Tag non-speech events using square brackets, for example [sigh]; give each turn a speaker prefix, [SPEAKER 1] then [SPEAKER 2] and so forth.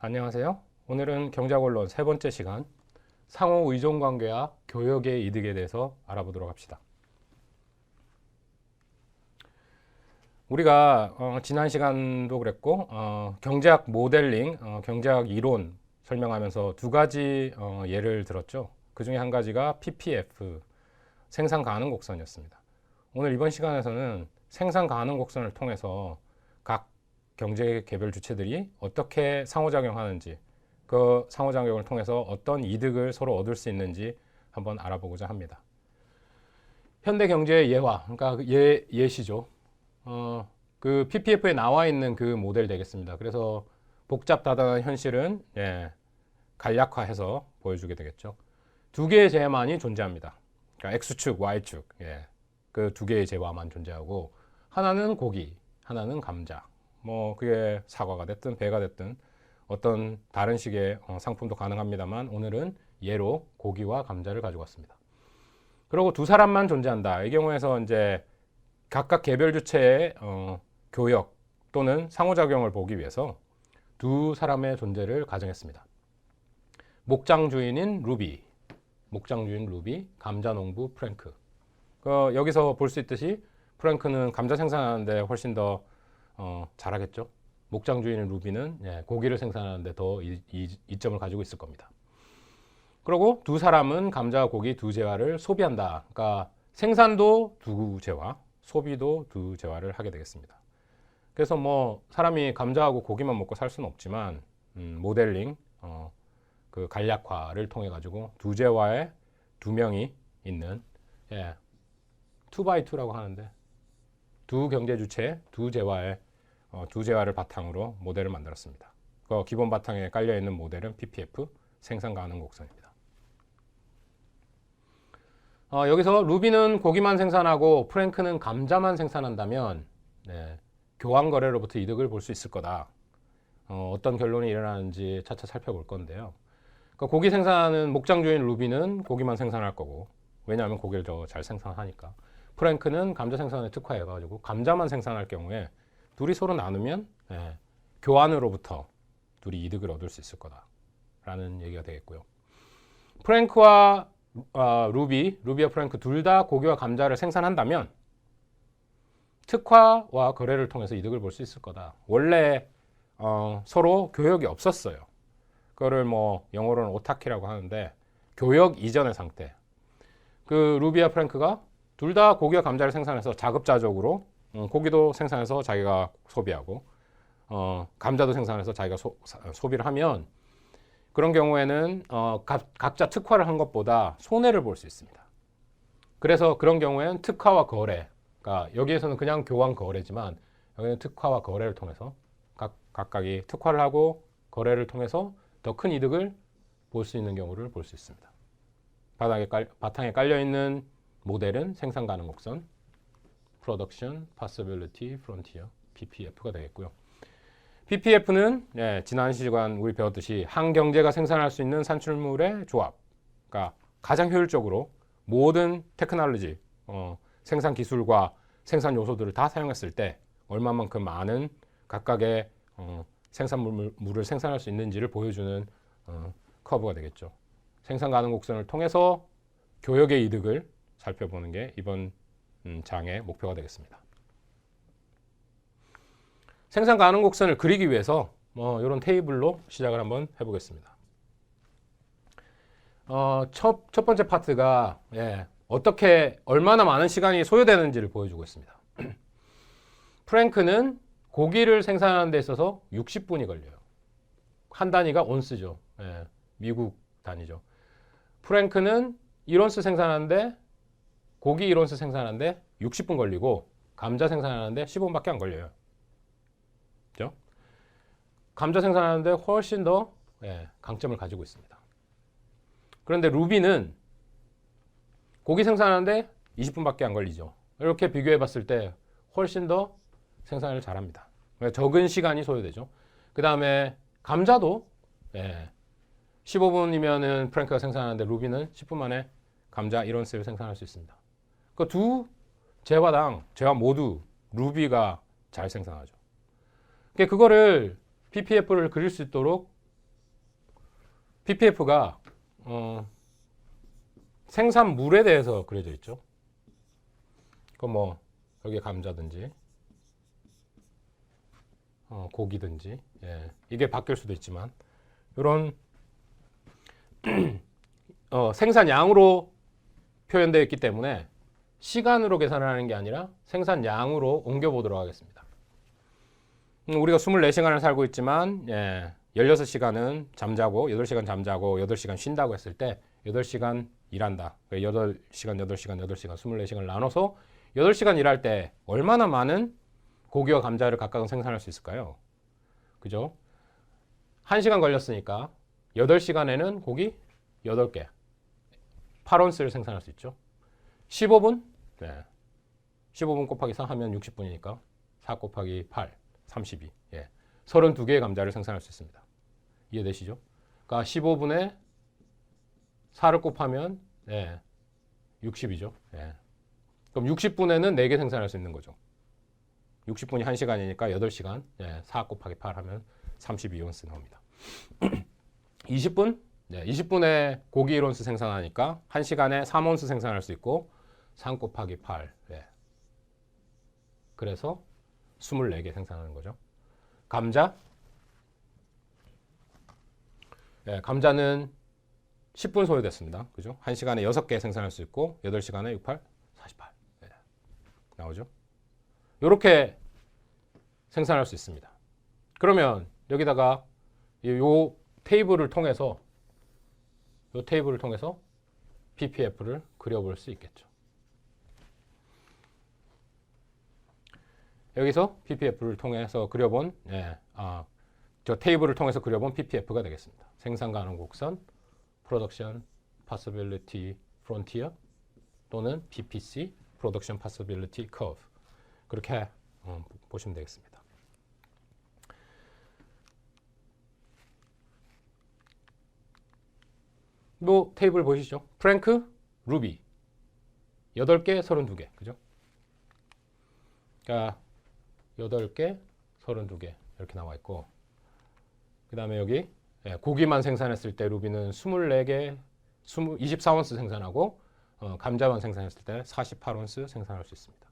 [SPEAKER 1] 안녕하세요. 오늘은 경제학원론 세 번째 시간 상호 의존 관계와 교역의 이득에 대해서 알아보도록 합시다. 우리가 어, 지난 시간도 그랬고 어, 경제학 모델링, 어, 경제학 이론 설명하면서 두 가지 어, 예를 들었죠. 그 중에 한 가지가 PPF 생산 가능 곡선이었습니다. 오늘 이번 시간에서는 생산 가능 곡선을 통해서 각 경제 개별 주체들이 어떻게 상호작용하는지 그 상호작용을 통해서 어떤 이득을 서로 얻을 수 있는지 한번 알아보고자 합니다. 현대 경제의 예화, 그러니까 그예 예시죠. 어, 그 PPF에 나와 있는 그 모델 되겠습니다. 그래서 복잡다단한 현실은 예, 간략화해서 보여주게 되겠죠. 두 개의 재만이 존재합니다. 그러니까 X축, Y축, 예, 그 두 개의 재화만 존재하고 하나는 고기, 하나는 감자. 뭐 그게 사과가 됐든 배가 됐든 어떤 다른 식의 어, 상품도 가능합니다만 오늘은 예로 고기와 감자를 가지고 왔습니다. 그리고 두 사람만 존재한다. 이 경우에서 이제 각각 개별 주체의 어, 교역 또는 상호작용을 보기 위해서 두 사람의 존재를 가정했습니다. 목장 주인인 루비, 목장 주인 루비, 감자 농부 프랭크. 그 여기서 볼 수 있듯이 프랭크는 감자 생산하는데 훨씬 더 어, 잘하겠죠. 목장 주인인 루비는 예, 고기를 생산하는데 더 이, 이, 이점을 가지고 있을 겁니다. 그리고 두 사람은 감자와 고기 두 재화를 소비한다. 그러니까 생산도 두 재화, 소비도 두 재화를 하게 되겠습니다. 그래서 뭐 사람이 감자하고 고기만 먹고 살 수는 없지만 음, 모델링, 어, 그 간략화를 통해 가지고 두 재화에 두 명이 있는 예, 2x2라고 하는데 두 경제 주체 두 재화의 어, 두 재화를 바탕으로 모델을 만들었습니다. 그 기본 바탕에 깔려 있는 모델은 PPF 생산 가능 곡선입니다. 어, 여기서 루비는 고기만 생산하고 프랭크는 감자만 생산한다면 네, 교환 거래로부터 이득을 볼 수 있을 거다. 어, 어떤 결론이 일어나는지 차차 살펴볼 건데요. 그러니까 고기 생산하는 목장 주인 루비는 고기만 생산할 거고 왜냐하면 고기를 더 잘 생산하니까. 프랭크는 감자 생산에 특화해가지고 감자만 생산할 경우에 둘이 서로 나누면 예, 교환으로부터 둘이 이득을 얻을 수 있을 거다라는 얘기가 되겠고요. 프랭크와 어, 루비, 루비와 프랭크 둘 다 고기와 감자를 생산한다면 특화와 거래를 통해서 이득을 볼 수 있을 거다. 원래 어, 서로 교역이 없었어요. 그거를 뭐 영어로는 오타키라고 하는데 교역 이전의 상태. 그 루비와 프랭크가 둘 다 고기와 감자를 생산해서 자급자족으로 음, 고기도 생산해서 자기가 소비하고 어, 감자도 생산해서 자기가 소, 소비를 하면 그런 경우에는 어, 각, 각자 특화를 한 것보다 손해를 볼 수 있습니다. 그래서 그런 경우에는 특화와 거래, 그러니까 여기에서는 그냥 교환 거래지만 여기는 특화와 거래를 통해서 각, 각각이 특화를 하고 거래를 통해서 더 큰 이득을 볼 수 있는 경우를 볼 수 있습니다. 바닥에 깔, 바탕에 깔려 있는 모델은 생산 가능 곡선, Production Possibility Frontier (PPF가) 되겠고요. PPF는 예, 지난 시간 우리 배웠듯이 한 경제가 생산할 수 있는 산출물의 조합, 그러니까 가장 효율적으로 모든 테크놀로지, 어, 생산 기술과 생산 요소들을 다 사용했을 때 얼마만큼 많은 각각의 어, 생산물을 생산할 수 있는지를 보여주는 어, 커브가 되겠죠. 생산 가능 곡선을 통해서 교역의 이득을 살펴보는 게 이번 음, 장의 목표가 되겠습니다. 생산 가능 곡선을 그리기 위해서 뭐 이런 테이블로 시작을 한번 해보겠습니다. 어, 첫, 첫 번째 파트가 예, 어떻게 얼마나 많은 시간이 소요되는지를 보여주고 있습니다. [clears throat] 프랭크는 고기를 생산하는 데 있어서 60분이 걸려요. 한 단위가 온스죠. 예, 미국 단위죠. 프랭크는 1온스 생산하는데 고기 1온스 생산하는데 60분 걸리고 감자 생산하는데 15분밖에 안 걸려요. 그죠? 감자 생산하는데 훨씬 더 예, 강점을 가지고 있습니다. 그런데 루비는 고기 생산하는데 20분밖에 안 걸리죠. 이렇게 비교해 봤을 때 훨씬 더 생산을 잘합니다. 적은 시간이 소요되죠. 그 다음에 감자도 예, 15분이면은 프랭크가 생산하는데 루비는 10분 만에 감자 1온스를 생산할 수 있습니다. 그 두 재화당 재화 모두 루비가 잘 생산하죠. 그거를 PPF를 그릴 수 있도록 PPF가 어, 생산물에 대해서 그려져 있죠. 그뭐 여기 감자든지 어, 고기든지 예, 이게 바뀔 수도 있지만 이런 [clears throat] 어, 생산량으로 표현되어 있기 때문에 시간으로 계산을 하는 게 아니라 생산량으로 옮겨보도록 하겠습니다. 음, 우리가 24시간을 살고 있지만 예, 16시간은 잠자고 8시간 잠자고 8시간 쉰다고 했을 때 8시간 일한다. 8시간, 8시간, 8시간, 24시간을 나눠서 8시간 일할 때 얼마나 많은 고기와 감자를 각각은 생산할 수 있을까요? 그죠? 1시간 걸렸으니까 8시간에는 고기 8개, 8온스를 생산할 수 있죠. 15분? 네. 15분 곱하기 4 하면 60분이니까 4 곱하기 8, 32. 예. 32개의 감자를 생산할 수 있습니다. 이해되시죠? 그러니까 15분에 4를 곱하면 예. 60이죠. 예. 그럼 60분에는 4개 생산할 수 있는 거죠. 60분이 1시간이니까 8시간. 예. 4 곱하기 8 하면 32온스 나옵니다. [clears throat] 20분? 네, 20분에 고기 1온스 생산하니까 1시간에 3온스 생산할 수 있고 3 곱하기 8. 예. 그래서 24개 생산하는 거죠. 감자? 예, 감자는 10분 소요됐습니다. 그죠? 1시간에 6개 생산할 수 있고 8시간에 6, 8, 48. 예. 나오죠? 이렇게 생산할 수 있습니다. 그러면 여기다가 이- 요 테이블을 통해서 요 테이블을 통해서 PPF를 그려볼 수 있겠죠. 여기서 PPF를 통해서 그려본 예, 아, 저 테이블을 통해서 그려본 PPF가 되겠습니다. 생산 가능 곡선, Production Possibility Frontier 또는 PPC, Production Possibility Curve 그렇게 어, 보시면 되겠습니다. 뭐 테이블 보시죠. 프랭크, 루비 8개, 32개. 그죠? 그러니까 8개, 32개 이렇게 나와 있고 그 다음에 여기 예, 고기만 생산했을 때 루비는 24개, 20, 24온스 생산하고 어, 감자만 생산했을 때 48온스 생산할 수 있습니다.